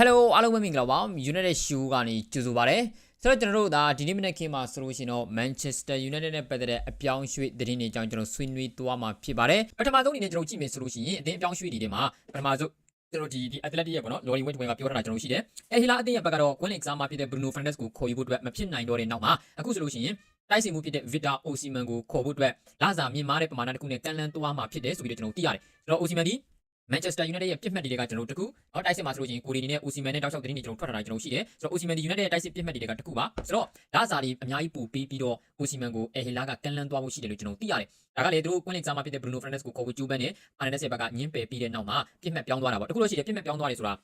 Hello အားလုံးပဲမင်္ဂလာပါ United Show ကနေကြိုဆိုပါရစေဆိုတော့ကျွန်တော်တို့ဒါဒီနေ့မနေ့ခင်းမှာဆိုလို့ရှိရင်တော့ Manchester United နဲ့ပတ်သက်တဲ့အပြောင်းအရွှေ့သတင်းတွေအကြောင်းကျွန်တော်ဆွေးနွေးသွားမှာဖြစ်ပါတယ်ပထမဆုံးအနေနဲ့ကျွန်တော်ကြည့်မယ်ဆိုလို့ရှိရင်အသင်းအပြောင်းအရွှေ့တွေထဲမှာပထမဆုံးကျွန်တော်ဒီဒီ athletic ရဲ့ပေါ့နော် Lori Wade ကပြောထားတာကျွန်တော်ရှိတယ်အဲဟီလာအသင်းရဲ့ဘက်ကတော့ Queen Exam မှာဖြစ်တဲ့ Bruno Fernandes ကိုခေါ်ယူဖို့အတွက်မဖြစ်နိုင်တော့တဲ့နောက်မှာအခုဆိုလို့ရှိရင်တိုက်စီမှုဖြစ်တဲ့ Victor Osimhen ကိုခေါ်ဖို့အတွက်လာစာမြင့်မားတဲ့ပမာဏတစ်ခုနဲ့ကန်လန်သွားမှာဖြစ်တယ်ဆိုပြီးတော့ကျွန်တော်သိရတယ်ဆိုတော့ Osimhen ဒီ မန်ချက်စတာယူနိုက်တက်ရဲ့ပြစ်မှတ်တွေကကျွန်တော်တို့တကူနောက်တိုက်စစ်မှာဆိုလို့ရှိရင်ကိုရီနီနဲ့အိုစီမန်နဲ့တောက်လျှောက်သတင်းတွေကျွန်တော်ထွက်ထားတာကျွန်တော်ရှိတယ်ဆိုတော့အိုစီမန်ဒီယူနိုက်တက်ရဲ့တိုက်စစ်ပြစ်မှတ်တွေကတကူပါဆိုတော့ဒါစာတွေအများကြီးပူပေးပြီးတော့အိုစီမန်ကိုအဲဟီလာကကန်လန်းသွားဖို့ရှိတယ်လို့ကျွန်တော်သိရတယ်ဒါကလေသူတို့ကွင်းလင်စားမှာဖြစ်တဲ့ဘရူနိုဖရန်နက်စ်ကိုခေါ်ဝေကျူးပန်းနဲ့အာရနက်စ်ရဲ့ဘက်ကညင်းပယ်ပြီးတဲ့နောက်မှာပြစ်မှတ်ပြောင်းသွားတာပေါ့တကူလို့ရှိတယ်ပြစ်မှတ်ပြောင်းသွားတယ်ဆိုတာ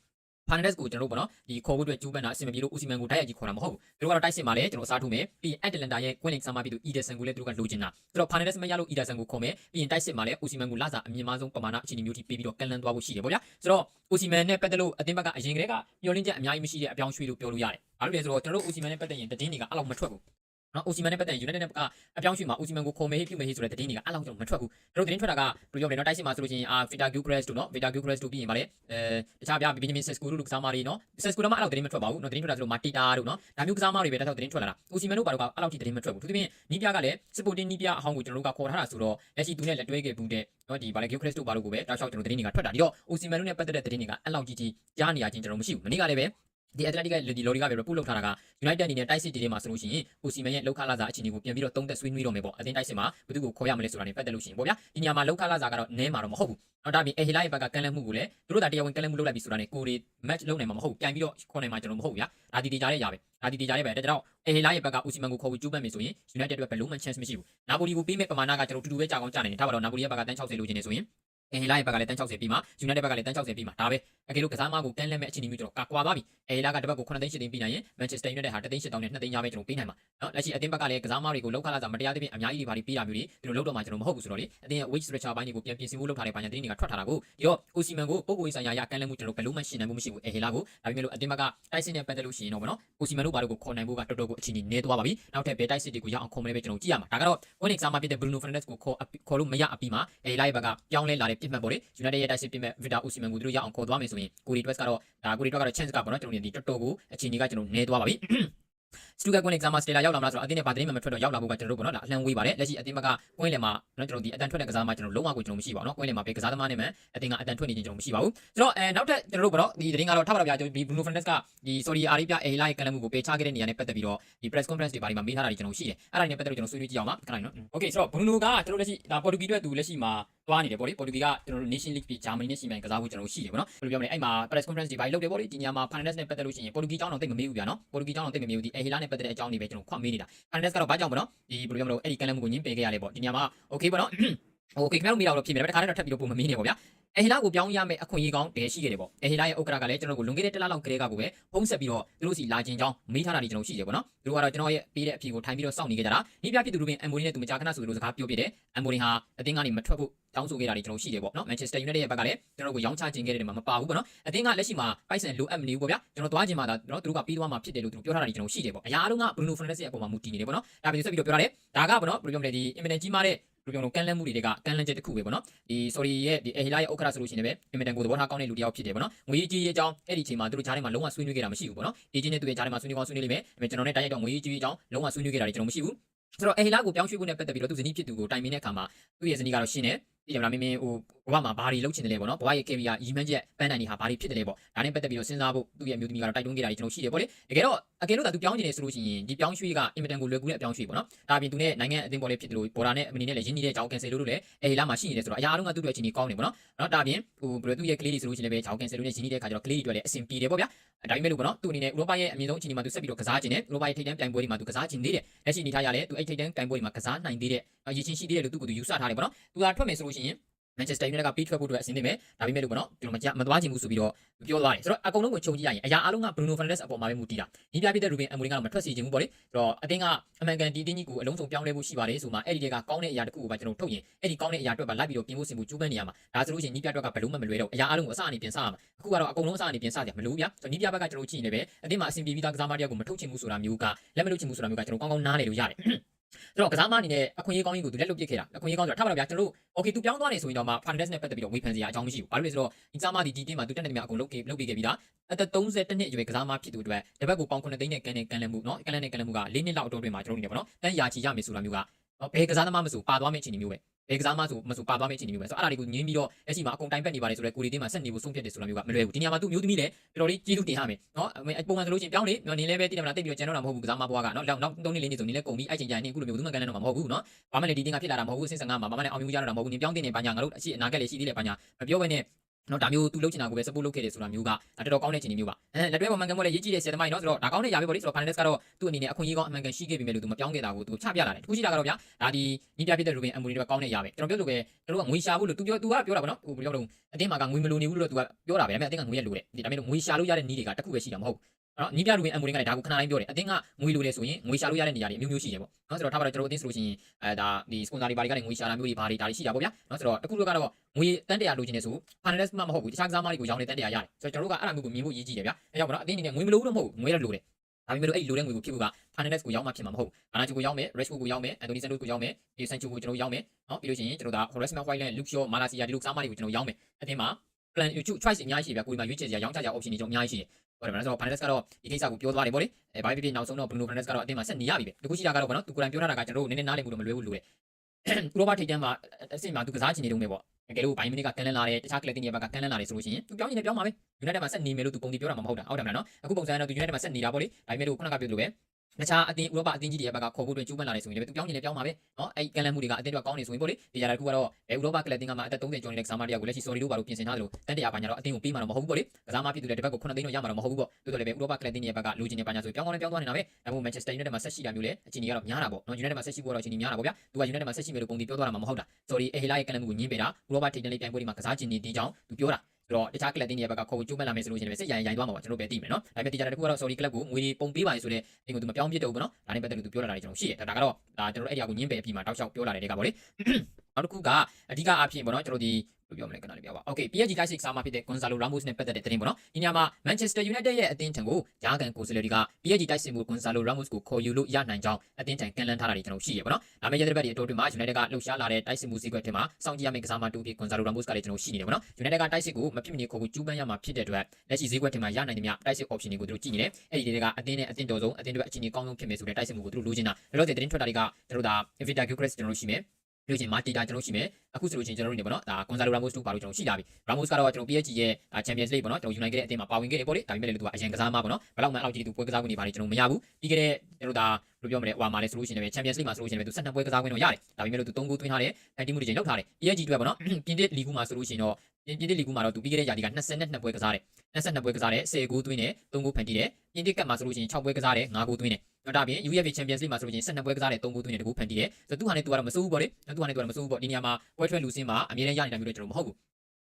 Fernandes ကိုကျွန်တော်တို့ပေါ့နော်ဒီခေါ်ဖို့အတွက်ကြိုးပမ်းတာအဆင်မပြေလို့ Osimhen ကိုတိုက်ရိုက်ကြီးခေါ်တာမဟုတ်ဘူးသူတို့ကတော့တိုက်စစ်မှာလည်းကျွန်တော်အစားထိုးမယ်ပြီးရင် Atalanta ရဲ့ Queen League မှာဖြစ်သူ Ederson ကိုလည်းသူတို့ကလိုချင်တာဆိုတော့ Fernandes မရလို့ Ederson ကိုခေါ်မယ်ပြီးရင်တိုက်စစ်မှာလည်း Osimhen ကိုလာစာအမြင့်မားဆုံးပမာဏအခြေအနေမျိုးထိပေးပြီးတော့ကန်လန်းသွားဖို့ရှိတယ်ပေါ့ဗျာဆိုတော့ Osimhen နဲ့ပတ်သက်လို့အသင်းဘက်ကအရင်ကတည်းကမျှော်လင့်ချက်အများကြီးမရှိတဲ့အပြောင်းရွှေ့လို့ပြောလို့ရတယ်။ဘာလို့လဲဆိုတော့ကျွန်တော်တို့ Osimhen နဲ့ပတ်သက်ရင်တည်င်းတွေကအဲ့လောက်မထွက်ဘူး။ နော် Osimhen နဲ့ပတ်သက်ရင် United နဲ့ကအပြောင်းရွှေ့မှာ Osimhen ကိုခေါ်မယ်ဟိပြုမယ်ဟိဆိုတဲ့တည်င်းတွေကအဲ့လောက်ကျွန်တော်မထွက်ဘူး။ကျွန်တော်တည်င်းထွက်တာကဘယ်လိုပြောမလဲနော်တိုက်စစ်မှာဆိုလို့ရှိရင်အာ Vita Gilchrist တို့နော် Vita Gilchrist တို့ပြီးရင်ဗါလေအဲတခြားပြ Benjamin Sesko တို့ကစားမတွေနော် Sesko တော့မှအဲ့လောက်တည်င်းမထွက်ပါဘူးနော်တည်င်းထွက်တာဆိုလို့ Matita တို့နော်ဒါမျိုးကစားမတွေပဲတောက်တည်င်းထွက်လာတာ Osimhen တို့ဘာလို့ကအဲ့လောက်ထိတည်င်းမထွက်ဘူးသူတည်င်းနီးပြကလည်း Sporting နီးပြအဟောင်းကိုကျွန်တော်တို့ကခေါ်ထားတာဆိုတော့လက်ရှိသူနဲ့လက်တွဲခဲ့ဘူးတဲ့နော်ဒီဗါလေ Gilchrist တို့ဘာလို့ကိုပဲတောက်လျှောက်ကျွန်တော်တည်င်းတွေကထွက်တာဒီတော့ Osimhen တို့နဲ့ပတ်သက်တဲ့တည်င်းတွေကအဲ့လောက်ကြီးကြီးကြားနေရချင်းကျွန်တော်မရှိဘူးမနေ့ကလည်းပဲ ဒီ Athletic ကဒီ Lodi ကပဲ report လုပ်ထားတာက United အနေနဲ့တိုက်စစ်တီတွေမှာဆိုလို့ရှိရင် Osimhen ရဲ့လောက်ခလာစာအခြေအနေကိုပြန်ပြီးတော့သုံးသက်ဆွေးနွေးတော့မယ်ပေါ့အသင်းတိုက်စစ်မှာဘယ်သူကိုခေါ်ရမလဲဆိုတာ ਨੇ ပတ်သက်လို့ရှိရင်ပေါ့ဗျာဒီနေရာမှာလောက်ခလာစာကတော့နည်းမှာတော့မဟုတ်ဘူးနော်ဒါပြင် Ehila ရဲ့ဘက်ကကန်လန့်မှုကိုလည်းသူတို့ဒါတရားဝင်ကန်လန့်မှုလုပ်လိုက်ပြီဆိုတာ ਨੇ ကိုရီ match လုပ်နိုင်မှာမဟုတ်ဘူးပြန်ပြီးတော့ခေါ်နိုင်မှာကျွန်တော်မဟုတ်ဘူးဗျာဒါဒီတီကြတဲ့ຢာပဲဒါဒီတီကြတဲ့ပဲဒါကြောင့် Ehila ရဲ့ဘက်က Osimhen ကိုခေါ်ဖို့ကြိုးပမ်းမယ်ဆိုရင် United အတွက်ဘယ်လုံးမှ chance မရှိဘူးနာပိုလီကိုပေးမဲ့ပမာဏကကျွန်တော်တူတူပဲကြာကောင်းကြာနေတယ်ဒါပါတော့နာပိုလီရဲ့ဘက်ကတန်း60လိုချင်နေဆိုရင် အဟီလာရဲ့ဘက်ကလည်းတန်း60ပြီးမှ United ဘက်ကလည်းတန်း60ပြီးမှဒါပဲအကယ်လို့ကစားမကိုကန်လက်မဲ့အခြေအနေမျိုးကျွန်တော်ကွာသွားပြီအဟီလာကတစ်ပတ်ကို9သိန်း10သိန်းပြီးနိုင်ရင် Manchester United ဟာ3သိန်း1000နဲ့2သိန်းရပဲကျွန်တော်ပေးနိုင်မှာနော်လက်ရှိအသင်းဘက်ကလည်းကစားမတွေကိုလောက်ခလာစားမတရားသဖြင့်အများကြီးတွေပါပြီးပေးတာမျိုးတွေသူတို့လောက်တော့မှကျွန်တော်မဟုတ်ဘူးဆိုတော့လေအသင်းရဲ့ wage structure ဘိုင်းတွေကိုပြန်ပြင်ဆင်ဖို့လုပ်ထားတဲ့ပိုင်းညာတင်းတွေကထွက်ထားတာကိုဒီတော့ Osimhen ကိုပုံကိုယ်ဆိုင်ရာရကန်လက်မှုကျွန်တော်ဘယ်လို့မှရှင်းနိုင်မှုမရှိဘူးအဟီလာကိုဒါပေမဲ့လို့အသင်းဘက်ကတိုက်စစ်နဲ့ပတ်သက်လို့ရှိရင်တော့ဗောနော် Osimhen တို့ဘာလို့ကိုခေါ်နိုင်ဖို့ကတော်တော်ကိုအခြေအနေနေသွားပါပြီနောက်ထပ်ဘယ်တိုက်စစ်တွေကိုရအောင်ခေါ်မလဲပဲကျွန်တော်ကြည့်ရမှာဒါကတော့ Onyx မှာဖြစ်တဲ့ Bruno Fernandes ကိုခေါ်ခေါ်လို့မရအပြီးမှာအဟီလာရဲ့ဘက်ကပြောင်းလဲလာတဲ့ပြစ်မှတ်ပေါ့လေ United ရဲ့တိုက်စစ်ပြစ်မှတ် Victor Osimhen ကိုသူတို့ရအောင်ခေါ်သွားမယ်ဆိုရင်ကိုရီ Twist ကတော့ဒါကိုရီ Twist ကတော့ chance ကပေါ့နော်ကျွန်တော်ဒီတော်တော်ကိုအခြေအနေကကျွန်တော်နေသွားပါပြီစတူကကွင်း exam မှာ Stella ရောက်လာမလားဆိုတော့အတင်းနဲ့ဗာတင်းမှာမထွက်တော့ရောက်လာဖို့ကကျွန်တော်တို့ပေါ့နော်ဒါအလံဝေးပါတယ်လက်ရှိအတင်းဘက်ကကွင်းလယ်မှာနော်ကျွန်တော်ဒီအတန်ထွက်တဲ့ကစားသမားကျွန်တော်လုံးဝကိုကျွန်တော်မရှိပါဘူးနော်ကွင်းလယ်မှာပဲကစားသမားနဲ့မှအတင်းကအတန်ထွက်နေခြင်းကျွန်တော်မရှိပါဘူးဆိုတော့အဲနောက်ထပ်ကျွန်တော်တို့ပေါ့နော်ဒီတင်းကတော့ထောက်ပါတော့ဗျာကျွန်တော်ဒီ Bruno Fernandes ကဒီ Saudi Arabia Airline ရဲ့ကန်လမှုကိုပေးချခဲ့တဲ့နေရာနဲ့ပတ်သက်ပြီးတော့ဒီ press conference တွေဘာတွေမှာမေးထားတာတွေကျွန်တော်ရှိတယ်အဲ့ဒါတွေနဲ့ပတ်သက်လို့ကျွန်တော်ဆွေးနွေးကြည့်အောင်ပါခဏလေးနော် Okay ဆိုတော့ Bruno ကကျွန်တော်လက်ရှိဒါ Portuguese အတွက်သူလက်ရှိမှာ သွားနေတယ်ပေါ့လေ Portuguese ကကျွန်တော်တို့ Nation League ပြီး Germany နဲ့ရှိမှန်ကစားဖို့ကျွန်တော်တို့ရှိတယ်ပေါ့နော်ဘယ်လိုပြောမလဲအဲ့မှာ press conference တွေဘာတွေလုပ်တယ်ပေါ့လေဒီညမှာ Fernandes နဲ့ပတ်သက်လို့ရှိရင် Portuguese ကျောင်းတော့တိတ်မမေးဘူးဗျာနော် Portuguese ကျောင်းတော့တိတ်မမေးဘူးဒီ Ehila နဲ့ပတ်သက်တဲ့အကြောင်းတွေပဲကျွန်တော်ခွတ်မေးနေတာ Fernandes ကတော့ဘာကြောင့်ပေါ့နော်ဒီဘယ်လိုပြောမလဲအဲ့ဒီကန်လန့်မှုကိုညင်းပယ်ခဲ့ရလဲပေါ့ဒီညမှာ Okay ပေါ့နော် Okay ခင်ဗျားတို့မေးတာတော့ဖြစ်မယ်ဒါပေမဲ့တစ်ခါတည်းတော့ထပ်ပြီးတော့ပုံမမေးနဲ့ပေါ့ဗျာ အဲဟီလာကိုပြောင်းရမယ့်အခွင့်အရေးကောင်းတည်းရှိခဲ့တယ်ပေါ့အဲဟီလာရဲ့ဥက္ကရာကလည်းကျွန်တော်တို့ကိုလွန်ခဲ့တဲ့တစ်လလောက်ကလေးကကိုပဲဖုံးဆက်ပြီးတော့သူတို့စီလာခြင်းကြောင်းမေးထားတာတွေကျွန်တော်ရှိတယ်ပေါ့နော်သူတို့ကတော့ကျွန်တော်ရဲ့ပေးတဲ့အဖြေကိုထိုင်ပြီးတော့စောင့်နေကြတာဒီပြဖြစ်သူတို့ပင်အမ်ဘိုလီနဲ့သူမကြာခဏဆိုလို့စကားပြောပြတယ်အမ်ဘိုလီဟာအတင်းကနေမထွက်ဖို့တောင်းဆိုခဲ့တာတွေကျွန်တော်ရှိတယ်ပေါ့နော်မန်ချက်စတာယူနိုက်တက်ရဲ့ဘက်ကလည်းကျွန်တော်တို့ကိုရောင်းချခြင်းခဲ့တဲ့နေမှာမပါဘူးပေါ့နော်အတင်းကလက်ရှိမှာပိုက်ဆန်လိုအပ်မနေဘူးပေါ့ဗျာကျွန်တော်သွားခြင်းမှာဒါနော်သူတို့ကပြီးသွားမှာဖြစ်တယ်လို့သူတို့ပြောထားတာတွေကျွန်တော်ရှိတယ်ပေါ့အရာအလုံးကဘရူနိုဖရန်နက်စ်ရဲ့အပေါ်မှာမူတည်နေတယ်ပေါ့နော်ဒါပြီးဆက်ပြီးတော့ပြောထားတယ်ဒါကပေါ့နော်ဘယ်လိုပြောမလဲဒီအင်မတန်ကြီးမားတဲ့ဘယ် လိုပြောမလဲကန်လန့်မှုတွေကကန်လန့်ချက်တစ်ခုပဲပေါ့နော်ဒီ sorry ရဲ့ဒီအဟီလာရဲ့ဥက္ကရာဆိုလို့ရှိရင်လည်းအင်မတန်ကိုသဘောထားကောင်းတဲ့လူတစ်ယောက်ဖြစ်တယ်ပေါ့နော်ငွေကြီးရဲ့အကြောင်းအဲ့ဒီအချိန်မှာသူတို့ကြားထဲမှာလုံးဝဆွေးနွေးခဲ့တာမရှိဘူးပေါ့နော်အေဂျင့်နဲ့သူရဲ့ကြားထဲမှာဆွေးနွေးကောင်းဆွေးနွေးလိမ့်မယ်ဒါပေမဲ့ကျွန်တော်နဲ့တိုက်ရိုက်တော့ငွေကြီးရဲ့အကြောင်းလုံးဝဆွေးနွေးခဲ့တာတွေကျွန်တော်မရှိဘူးဆိုတော့အဟီလာကိုပြောင်းရွှေ့ဖို့နဲ့ပတ်သက်ပြီးတော့သူဇနီးဖြစ်သူကိုတိုင်ပင်တဲ့အခါမှာသူ့ရဲ့ဇနီးကတော့ရှင်းတယ်ဒီကြမလားမင်းမင်းဟိုဘဝမှာဘာတွေလုပ်ချင်တယ်လဲပေါ့နော်ဘဝရဲ့ career ရီမန်းချက်ပန်းတိုင်တွေဟာဘာတွေဖြစ်တယ်လဲပေါ့ဒါနဲ့ပတ်သက်ပြီးတော့စဉ်းစားဖို့သူ့ရဲ့မျိုးသမီးကတော့တိုက်တွန်းခဲ့တာတွေကျွန်တော်ရှိတယ်ပေါ့လေတကယ်တော့အကယ်လို့သာသူပြောင်းချင်တယ်ဆိုလို့ရှိရင်ဒီပြောင်းရွှေ့ကအင်မတန်ကိုလွယ်ကူတဲ့အပြောင်းရွှေ့ပေါ့နော်ဒါပြင်သူနဲ့နိုင်ငံအသင်းပေါ်လေးဖြစ်တယ်လို့ဘော်ဒါနဲ့အမနီနဲ့လည်းရင်းနှီးတဲ့အကြောင်းကန်ဆယ်လို့လို့လည်းအေလာမှာရှိနေတယ်ဆိုတော့အရာအလုံးကသူ့အတွက်အချိန်ကြီးကောင်းနေပေါ့နော်နော်ဒါပြင်ဟိုဘယ်လိုသူ့ရဲ့ကလေးတွေဆိုလို့ရှိရင်လည်းပဲဂျောင်းကန်ဆယ်လို့နဲ့ရင်းနှီးတဲ့ခါကျတော့ကလေးတွေအတွက်လည်းအဆင်ပြေတယ်ပေါ့ဗျာဒါပေမဲ့လို့ပေါ့နော်သူအနေနဲ့ဥရောပရဲ့အမြင့်ဆုံးအချိန်ဒီမှာသူဆက်ပြီးတော့ကစားခြင်းနဲ့ဥရောပရဲ့ထိပ်တန်းပြိုင်ပွဲတွေမှာသူကစားခြင်းသေးတယ်လက်ရှိအနေထားရလဲသူအဲ့ထိပ်တန်းပြိုင်ပွဲတွေမှာကစားနိုင်သေးတဲ့ရည်ချင်းရှိသေးတယ်လို့သူကသူယူဆထားတယ်ပေါ့နော်သူကထွက်မယ်ဆိုလို့ရှိရင် Manchester United ကပေးထွက်ဖို့အတွက်အဆင်သင့်ပဲဒါပေမဲ့လို့ပေါ့နော်ကျွန်တော်မကြမသွားချင်ဘူးဆိုပြီးတော့ပြောသွားတယ်ဆိုတော့အကုန်လုံးကိုခြုံကြည့်ရရင်အရာအလုံးက Bruno Fernandes အပေါ်မှာပဲမူတည်တာဒီပြပြတဲ့ Ruben Amorim ကတော့မထွက်စီချင်ဘူးပေါ့လေဆိုတော့အတင်းကအမှန်ကန်ဒီတင်းကြီးကိုအလုံးစုံပြောင်းလဲဖို့ရှိပါတယ်ဆိုမှအဲ့ဒီတွေကကောင်းတဲ့အရာတစ်ခုကိုပါကျွန်တော်ထုတ်ရင်အဲ့ဒီကောင်းတဲ့အရာအတွက်ပါလိုက်ပြီးတော့ပြင်ဖို့စင်ဖို့ကျူးပန်းနေရမှာဒါဆိုလို့ရှိရင်ညီပြအတွက်ကဘယ်လုံးမှမလွယ်တော့အရာအလုံးကိုအစအနေပြင်စရမှာအခုကတော့အကုန်လုံးအစအနေပြင်စတယ်မလို့ဗျာဆိုတော့ညီပြဘက်ကကျွန်တော်ကြည့်နေပဲအတင်းမှာအဆင်ပြေပြီးသားကစားမတရားကိုမထုတ်ချင်ဘူးဆိုတာမျိုးကလက်မထုတ်ချင်ဘူးဆိုတာမျိုးကကျွန်တော်ကောင်းကောင်းနားလည်လို့ရတယ် ဆိုတော့ကစားမအနေနဲ့အခွင့်အရေးကောင်းကြီးကိုသူလက်လွတ်ပစ်ခဲ့တာအခွင့်အရေးကောင်းဆိုတာထားပါတော့ဗျာကျွန်တော်တို့ okay သူပြောင်းသွားနေဆိုရင်တော့မှ Fernandes နဲ့ပတ်သက်ပြီးတော့ဝေဖန်စရာအကြောင်းမရှိဘူးဘာလို့လဲဆိုတော့ဒီစားမဒီဒီတင်းမှာသူတက်နေတယ်များအကုန်လုတ်လုတ်ပေးခဲ့ပြီးသားအသက်32နှစ်အရွယ်ကစားမဖြစ်သူအတွက်တပတ်ကိုပေါင်9သိန်းနဲ့ကန်နဲ့ကန်လန်မှုနော်ကန်လန်နဲ့ကန်လန်မှုက၄နှစ်လောက်အတွင်းမှာကျွန်တော်တို့နေပါတော့တန်းရာချီရမယ်ဆိုတာမျိုးကဘယ်ကစားသမားမဆိုပါသွားမယ့်အခြေအနေမျိုးပဲ ဘယ်ကစားမဆိုမဆိုပါသွားမယ့်အခြေအနေမျိုးပဲဆိုတော့အဲ့ဒါတွေကိုညင်းပြီးတော့လက်ရှိမှာအကုန်တိုင်ပတ်နေပါတယ်ဆိုတော့ကိုရီတင်းမှာဆက်နေဖို့ဆုံးဖြတ်တယ်ဆိုတာမျိုးကမလွယ်ဘူးဒီနေရာမှာသူ့မျိုးသမီးလည်းတော်တော်လေးကြီးလူတင်ရမယ်နော်ပုံမှန်ဆိုလို့ချင်းပြောင်းလေနေလဲပဲတိတယ်မလားတိတ်ပြီးတော့ကျန်တော့တာမဟုတ်ဘူးကစားမဘွားကနော်နောက်နောက်၃နှစ်လေးနေဆိုနေလဲကုန်ပြီးအဲ့ချိန်ကျရင်အခုလိုမျိုးဘူးမှကန်တော့မှာမဟုတ်ဘူးနော်ဘာမှလည်းဒီတင်းကဖြစ်လာတာမဟုတ်ဘူးစင်စင်ကမှာဘာမှလည်းအောင်မြင်ကြတော့တာမဟုတ်ဘူးနေပြောင်းတင်နေပါညာငါတို့အရှိအနာဂတ်လည်းရှိသေးတယ်ပါညာမပြောဘဲနဲ့ နော်ဒါမျိုးသူလုပ်ချင်တာကိုပဲ support လုပ်ခဲ့တယ်ဆိုတာမျိုးကတော်တော်ကောင်းတဲ့ခြေနေမျိုးပါအဲလက်တွဲပေါ်မှန်ကန်ပေါ်လည်းရေးကြည့်တဲ့ဆယ်သမိုင်းနော်ဆိုတော့ဒါကောင်းတဲ့ຢာပဲပေါ့လေဆိုတော့ Fernandes ကတော့သူ့အနေနဲ့အခွင့်အရေးကောင်းအမှန်ကန်ရှိခဲ့ပြီမဲ့လို့သူမပြောင်းခဲ့တာကိုသူချပြလာတယ်တခုရှိတာကတော့ဗျာဒါဒီညီပြဖြစ်တဲ့ Ruben Amorim တွေကောင်းတဲ့ຢာပဲကျွန်တော်ပြောလို့ပဲကျွန်တော်ကငွေရှာဖို့လို့သူပြောသူကပြောတာပေါ့နော်ဟိုပြောတော့အတင်းမှာကငွေမလိုနေဘူးလို့သူကပြောတာပဲဒါပေမဲ့အတင်းကငွေရလိုတယ်ဒါပေမဲ့ငွေရှာလို့ရတဲ့နည်းတွေကတခုပဲရှိတာမဟုတ် နော်ညီပြ Ruben Amorim ကလည်းဒါကိုခဏတိုင်းပြောတယ်အတင်းကငွေလိုတယ်ဆိုရင်ငွေရှာလို့ရတဲ့နေရာတွေအမျိုးမျိုးရှိတယ်ပေါ့နော်ဆိုတော့ထားပါတော့ကျွန်တော်အတင်းဆိုလို့ရှိရင်အဲဒါဒီ sponsor တွေဘာတွေကလည်းငွေရှာတာမျိုးတွေဘာတွေဒါတွေရှိတာပေါ့ဗျာနော်ဆိုတော့တခုတော့ကတော့ငွေတန်းတရာလိုချင်နေဆို Fernandes မှမဟုတ်ဘူးတခြားကစားမတွေကိုရောင်းနေတန်းတရာရတယ်ဆိုတော့ကျွန်တော်တို့ကအဲ့ဒါမျိုးကိုမြင်ဖို့ရည်ကြည့်တယ်ဗျာအဲကြောင့်ပေါ့နော်အတင်းအနေနဲ့ငွေမလိုဘူးတော့မဟုတ်ဘူးငွေရလိုတယ်ဒါပေမဲ့လို့အဲ့လိုတဲ့ငွေကိုဖြစ်ဖို့က Fernandes ကိုရောင်းမှဖြစ်မှာမဟုတ်ဘူး။ Garnacho ကိုရောင်းမယ် Rashford ကိုရောင်းမယ် Anthony Santos ကိုရောင်းမယ်ဒီ Sancho ကိုကျွန်တော်ရောင်းမယ်နော်ပြီးလို့ရှိရင်ကျွန်တော်ဒါ Horace Maguire နဲ့ Luke Shaw Malacia ဒီလိုစားမတွေကိုကျွန်တော်ရောင်းမယ်အတင်းမှာ plan choice အများကြီးရှိဗျာကိုယ်မှာရွေးချယ်စရာရောင်းချစရာ option တွေကျွန်တော်အများကြီးရှိတယ် ဟုတ်တယ်မလားဆိုတော့ Fernandes ကတော့ဒီကိစ္စကိုပြောသွားတယ်ဗောလေအဲဘာဖြစ်ဖြစ်နောက်ဆုံးတော့ Bruno Fernandes ကတော့အတင်းမှာဆက်နေရပြီပဲတခုရှိတာကတော့ဗောနော်သူကိုယ်တိုင်ပြောထားတာကကျွန်တော်တို့နည်းနည်းနားလည်မှုတော့မလွယ်ဘူးလို့တယ်ဥရောပထိပ်တန်းမှာအဆင့်မှာသူကစားချင်နေတုန်းပဲဗောတကယ်လို့ဘိုင်းမီနစ်ကကန်လန်းလာတယ်တခြားကလပ်တင်ရဲ့ဘက်ကကန်လန်းလာတယ်ဆိုလို့ရှိရင်သူပြောင်းနေတယ်ပြောင်းပါပဲ United မှာဆက်နေမယ်လို့သူပုံတီပြောတာမှမဟုတ်တာဟုတ်တယ်မလားနော်အခုပုံစံကတော့သူ United မှာဆက်နေတာဗောလေဒါပေမဲ့လို့ခုနကပြောသလိုပဲ တခြားအတင်းဥရောပအတင်းကြီးတွေရဲ့ဘက်ကခေါ်ဖို့အတွက်ကျူးပန်းလာတယ်ဆိုရင်လည်းသူပြောင်းနေတယ်ပြောင်းပါပဲနော်အဲ့ကန်လန်းမှုတွေကအတင်းတွေကောင်းနေဆိုရင်ဗောလေဒီကြတာတခုကတော့အဲဥရောပကလပ်တင်ကမှအသက်30ကျော်နေတဲ့ကစားမတယောက်ကိုလက်ရှိ sorry လို့ပါလို့ပြင်ဆင်ထားတယ်လို့တန်တရားပါညာတော့အတင်းကိုပေးမှာတော့မဟုတ်ဘူးဗောလေကစားမဖြစ်သူလည်းတစ်ဘက်ကို9သိန်းတော့ရမှာတော့မဟုတ်ဘူးဗောတိုးတော်လည်းပဲဥရောပကလပ်တင်ရဲ့ဘက်ကလူချင်းနေပါညာဆိုပြောင်းကောင်းလည်းပြောင်းသွားနေတာပဲဒါပေမဲ့ Manchester United မှာဆက်ရှိတာမျိုးလေအချိန်ကြီးကတော့များတာဗောနော် United မှာဆက်ရှိဖို့တော့အချိန်ကြီးများတာဗောဗျာသူက United မှာဆက်ရှိမယ်လို့ပုံတီပြောသွားတာမှမဟုတ်တာ sorry အဲဟီလာရဲ့ကန်လန်းမှုကိုညင်းပေးတာဥရောပထိပ်တန်းလေးပြိုင်ပွဲတွေမှာကစားချင်နေတဲ့အကြောင်းသူပြောတာ ဆိုတော့တခြားကလပ်တင်းတွေဘက်ကခေါ်ကျိုးမလာမယ်ဆိုလို့ရှိရင်ပဲစစ်ရိုင်ရိုင်သွားမှာပါကျွန်တော်ပဲသိမယ်နော်ဒါပေမဲ့တရားတခုကတော့ sorry club ကိုငွေပုံပေးပါလေဆိုတဲ့အိမ်ကိုသူမပြောင်းပြစ်တော့ဘူးပေါ့နော်ဒါနဲ့ပတ်သက်လို့သူပြောလာတာတွေကျွန်တော်ရှိတယ်ဒါကတော့ဒါကျွန်တော်အဲ့ဒီအရာကိုညင်းပယ်ပြီးမှတောက်လျှောက်ပြောလာတဲ့တွေကပေါ့လေနောက်တစ်ခုကအဓိကအဖြစ်ပေါ့နော်ကျွန်တော်ဒီ ဘယ်ပြောမလဲကနားလေးပြောပါ။ Okay PSG တိုက်စစ်စားမှာဖြစ်တဲ့ Gonzalo Ramos နဲ့ပတ်သက်တဲ့သတင်းပေါ့နော်။ဒီနေရာမှာ Manchester United ရဲ့အသင်းထံကိုဂျာကန်ကိုယ်စားလှယ်တွေက PSG တိုက်စစ်မှု Gonzalo Ramos ကိုခေါ်ယူလို့ရနိုင်ကြောင်းအသင်းထံကန်လန်းထားတာတွေကျွန်တော်ရှိရပေါ့နော်။ဒါမဲ့ရတဲ့ဘက်ဒီအတိုးတွေမှာ United ကလှုပ်ရှားလာတဲ့တိုက်စစ်မှုစီကွက်ထဲမှာစောင့်ကြည့်ရမယ့်ကစားမတူဖြစ် Gonzalo Ramos ကလည်းကျွန်တော်ရှိနေတယ်ပေါ့နော်။ United ကတိုက်စစ်ကိုမဖြစ်မနေခေါ်ကိုကျူးပန်းရမှာဖြစ်တဲ့အတွက်လက်ရှိဈေးကွက်ထဲမှာရနိုင်တဲ့မြတိုက်စစ် option တွေကိုသူတို့ကြည့်နေတယ်။အဲ့ဒီတွေကအသင်းနဲ့အသင်းတော်ဆုံးအသင်းတွေအခြေအနေကောင်းဆုံးဖြစ်မယ်ဆိုတဲ့တိုက်စစ်မှုကိုသူတို့လိုချင်တာ။ဒါတော့သတင်းထွက်တာတွေကကျွန်တော်တို့ဒါ Evita Gilchrist ကျွန်တော်တို့ရှိမယ်။ လို့ချင်းမာတီတာကျွန်တော်ရှိမယ်အခုဆိုလို့ချင်းကျွန်တော်တို့နေပေါ့နော်ဒါကွန်ဆာလိုရာမိုစ်တို့ပါလို့ကျွန်တော်ရှိလာပြီရာမိုစ်ကတော့ကျွန်တော် PSG ရဲ့ချန်ပီယံစ်လိပေါ့နော်ကျွန်တော်ယူနိုက်တက်ရဲ့အသင်းမှာပါဝင်ခဲ့တယ်ပေါ့လေဒါပေမဲ့လည်းသူကအရင်ကစားမပေါ့နော်ဘယ်လောက်မှအောက်ကြီးသူပွဲကစားခွင့်နေပါလေကျွန်တော်မရဘူးပြီးခဲ့တဲ့ကျွန်တော်ဒါဘယ်လိုပြောမလဲဟိုမှာလဲဆိုလို့ရှိရင်လည်းချန်ပီယံစ်လိမှာဆိုလို့ရှိရင်လည်းသူ12ပွဲကစားခွင့်တော့ရတယ်ဒါပေမဲ့လို့သူ3ဂိုးသွင်းထားတယ်အဲတီမှုတွေချင်းလောက်ထားတယ် PSG အတွက်ပေါ့နော်ပြင်သစ်လီဂူမှာဆိုလို့ရှိရင်တော့ပြင်သစ်လီဂူမှာတော့သူပြီးခဲ့တဲ့ရာသီက22ပွဲကစားတယ်22ပွဲကစားတယ်10ဂိုးသွင်းတယ်3ဂိုးဖန်တီးတယ်ပြင်သစ်ကပ်မှာဆိုလို့ရှိရင်6ပွဲကစားတယ်5ဂိုးသွင်းတယ်တော့ ဒါပြင် UEFA Champions League မှာဆိုလို့ချင်း12ပွဲကစားတဲ့3ဂိုးသွင်းတဲ့တကူဖန်တီးတယ်ဆိုတော့သူဟာနဲ့သူကတော့မစိုးဘူးပေါ့လေသူဟာနဲ့သူကတော့မစိုးဘူးပေါ့ဒီနေရာမှာပွဲထွက်လူစင်းမှာအမြဲတမ်းရနေတာမျိုးတွေကျွန်တော်မဟုတ်ဘူး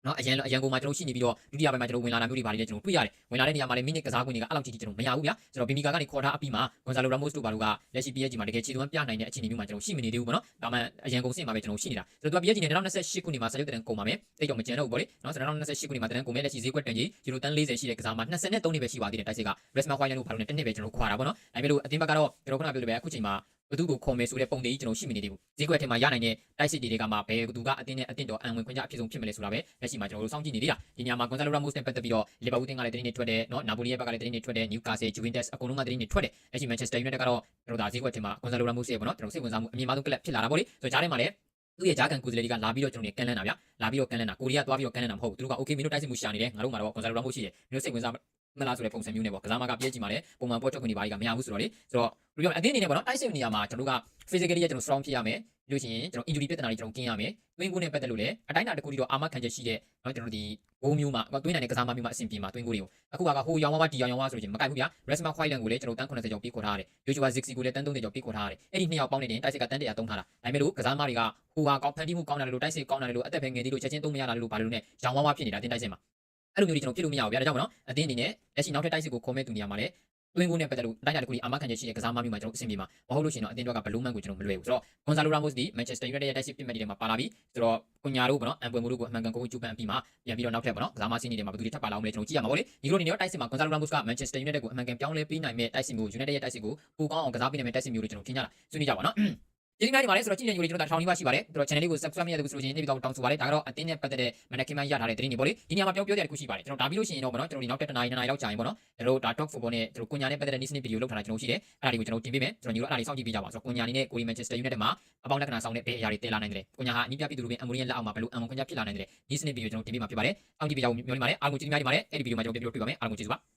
နော်အရန်အရန်ကိုမှကျွန်တော်ရှိနေပြီးတော့ဒုတိယပိုင်းမှာကျွန်တော်ဝင်လာတာမျိုးတွေပါလေကျွန်တော်တွေ့ရတယ်ဝင်လာတဲ့နေရာမှာလည်းမိနစ်ကစားခွင့်တွေကအဲ့လောက်ကြီးကျွန်တော်မရဘူးဗျာကျွန်တော်ဘီမီကာကနေခေါ်ထားအပြီးမှာဂွန်ဆာလိုရာမို့စ်တို့ဘာလို့ကလက်ရှိ PSG မှာတကယ်ခြေသွမ်းပြနိုင်တဲ့အခြေအနေမျိုးမှာကျွန်တော်ရှိမနေသေးဘူးပေါ့နော်ဒါမှအရန်ကုန်စင်မှာပဲကျွန်တော်ရှိနေတာဆိုတော့သူက PSG နဲ့2028ခုနှစ်မှာဆက်ရုပ်တန်ကုန်ပါမယ်တိတ်တော့မကျန်တော့ဘူးပေါ့လေနော်ဆိုတော့2028ခုနှစ်မှာတန်ကုန်မယ်လက်ရှိဈေးကွက်တန်ကြီးယူရိုတန်40ရှိတဲ့ကစားမှာ23နှစ်ပဲရှိပါသေးတယ်တိုက်စစ်က Resma Khoya လို့ဘာလို့လဲတစ်နှစ်ပဲကျွန်တော်ခွာတာပေါ့နော်ဒါပေမဲ့လို့အတင်းဘက်ကတော့ကျွန်တော်ခုနပြောလို့ပဲအခုချိန်မှာ ဘသူကိုခေါ်မယ်ဆိုတဲ့ပုံသေးကြီးကျွန်တော်ရှိမနေသေးဘူးဈေးကွက်ထဲမှာရနိုင်တဲ့တိုက်စစ်တွေကမှဘယ်သူကအတင်းနဲ့အတင်းတော်အံဝင်ခွင့်ကြအဖြစ်ဆုံးဖြစ်မလဲဆိုတာပဲလက်ရှိမှာကျွန်တော်တို့စောင့်ကြည့်နေသေးတာဒီညမှာ Gonzalo Ramos နဲ့ပတ်သက်ပြီးတော့လီဗာပူးတင်းကလည်းတင်းနေထွက်တယ်နော်နာပိုလီရဲ့ဘက်ကလည်းတင်းနေထွက်တယ် Newcastle Juventus အကုန်လုံးကတင်းနေထွက်တယ်လက်ရှိ Manchester United ကတော့ကျွန်တော်ဒါဈေးကွက်ထဲမှာ Gonzalo Ramos ရဲ့ပေါ့နော်ကျွန်တော်စိတ်ဝင်စားမှုအမြင့်မားဆုံးကလပ်ဖြစ်လာတာပေါ့လေဆိုတော့ဂျားထဲမှာလည်းသူ့ရဲ့ဂျာကန်ကိုယ်စားလှယ်တွေကလာပြီးတော့ကျွန်တော်တို့ကန်လန်းတာဗျလာပြီးတော့ကန်လန်းတာကိုရီးယားသွားပြီးတော့ကန်လန်းတာမဟုတ်ဘူးသူတို့က okay မင်းတို့တိုက်စစ်မှုရှာနေတယ်ငါတို့မှာတော့ Gonzalo Ramos ရှိတယ်မင်းတို့စိတ်ဝင်စား မလားဆိုတဲ့ပုံစံမျိုးနဲ့ပေါ့ကစားမကပြည့်ကြည့်ပါလေပုံမှန်ပေါ်ထွက်ခွင့်တွေဘာတွေကမရဘူးဆိုတော့လေဆိုတော့ပြီးတော့အသင်းအနေနဲ့ပေါ့နော်တိုက်စစ်နေရာမှာကျွန်တော်တို့က physically ရကျွန်တော် strong ဖြစ်ရမယ်လို့ရှိရင်ကျွန်တော် injury ပြဿနာတွေကျွန်တော်ကင်းရမယ်တွင်းကိုနဲ့ပတ်သက်လို့လည်းအတိုင်းအတာတစ်ခုတည်းတော့အာမခံချက်ရှိတဲ့နော်ကျွန်တော်ဒီဂိုးမျိုးမှာတွင်းနိုင်တဲ့ကစားမမျိုးမှာအဆင်ပြေမှာတွင်းကိုတွေကိုအခုကဟိုရောင်ဝါးဒီရောင်ရောင်ဝါးဆိုရင်မကိုက်ဘူးဗျာ Resma Whiteland ကိုလည်းကျွန်တော်တန်း80ကျော်ပြီးခေါ်ထားရတယ် Joshua Zixi ကိုလည်းတန်း30ကျော်ပြီးခေါ်ထားရတယ်အဲ့ဒီနှစ်ယောက်ပေါင်းနေတဲ့တိုက်စစ်ကတန်း100တုံးထားတာဒါပေမဲ့လို့ကစားမတွေကဟိုကကောင်းဖန်တီးမှုကောင်းတာလို့တိုက်စစ်ကောင်းတာလို့အသက်ပဲငယ်သေးလို့ချက်ချင်းသုံးမရတာလို့ဘာလို့လဲရောင်ဝါးဝါးဖြစ်နေတာတင်းတိုက်စစ်မှာ အဲ့လိုမျိုးတွေကျွန်တော်ဖြစ်လို့မရဘူးဗျာဒါကြောင့်မနော်အတင်းအနေနဲ့လက်ရှိနောက်ထပ်တိုက်စစ်ကိုခေါ်မဲ့သူနေရာမှာလည်းတွင်းကိုနဲ့ပတ်သက်လို့တိုင်းတာတစ်ခုကြီးအာမခံချက်ရှိတဲ့ကစားမမျိုးမှာကျွန်တော်အဆင်ပြေမှာမဟုတ်လို့ရှိရင်တော့အတင်းတော့ကဘလူးမန်ကိုကျွန်တော်မလွယ်ဘူးဆိုတော့ Gonzalo Ramos ဒီ Manchester United ရဲ့တိုက်စစ်ပြစ်မှတ်တွေထဲမှာပါလာပြီဆိုတော့ကွန်ညာတို့ပေါ့နော်အန်ပွေမိုတို့ကိုအမှန်ကန်ကိုကျူပန်အပြီးမှာပြန်ပြီးတော့နောက်ထပ်ပေါ့နော်ကစားမစင်းတွေမှာဘယ်သူတွေထပ်ပါလာအောင်လဲကျွန်တော်ကြည့်ရမှာပေါ့လေဒီလိုနေတော့တိုက်စစ်မှာ Gonzalo Ramos က Manchester United ကိုအမှန်ကန်ပြောင်းလဲပေးနိုင်မဲ့တိုက်စစ်မျိုး United ရဲ့တိုက်စစ်ကိုပိုကောင်းအောင်ကစားပေးနိုင်မဲ့တိုက်စစ်မျိုးတွေကျွန်တော်ထင်ကြတာဆွေးနွေးကြပါနော် ကျေးဇူးများတင်ပါတယ်ဆိုတော့ကြည့်နေကြလို့ကျွန်တော်ဒါထောင်လေးပါရှိပါတယ်ဆိုတော့ channel လေးကို subscribe မရသေးဘူးဆိုလို့ရှိရင်နေ့ပြီးတော့တောင်းဆိုပါတယ်ဒါကတော့အတင်းနဲ့ပတ်သက်တဲ့မနက်ခင်းမှရထားတဲ့သတင်းတွေပေါ့လေဒီနေရာမှာပြောပြောတဲ့တစ်ခုရှိပါတယ်ကျွန်တော်ဒါပြီးလို့ရှိရင်တော့ဗောနော်ကျွန်တော်ဒီနောက်တစ်နာရီနှစ်နာရီလောက်ကြာရင်ဗောနော်ကျွန်တော်တို့ဒါ talk football နဲ့ကျွန်တော်ကိုညာနဲ့ပတ်သက်တဲ့ news ဗီဒီယိုလောက်ထားတာကျွန်တော်ရှိတယ်အဲ့ဒါတွေကိုကျွန်တော်တင်ပေးမယ်ကျွန်တော်ညီတို့အဲ့ဒါတွေစောင့်ကြည့်ပေးကြပါဆိုတော့ကိုညာနေနဲ့ကိုရီ Manchester United မှာအပေါင်းလက္ခဏာဆောင်တဲ့ဘယ်အရာတွေတည်လာနိုင်တယ်ကိုညာဟာအနီးပြပြည်သူလူပင်အမိုရီယန်လက်အောက်မှာဘယ်လိုအမွန်ခွင့်ရဖြစ်လာနိုင်တယ် news ဗီဒီယိုကျွန်တော်တင်ပေးမှာဖြစ်ပါတယ်စောင့်ကြည့်ပေးကြဖို့မျှော်လင့်ပါတယ်အားလုံးကျေးဇူးများတင်ပါတယ်အဲ့ဒီဗီဒီယိုမှာကျွန်တော်ပြန်ပြီးတော့တွေ့ပါမယ်အားလုံးကျေးဇူးပါ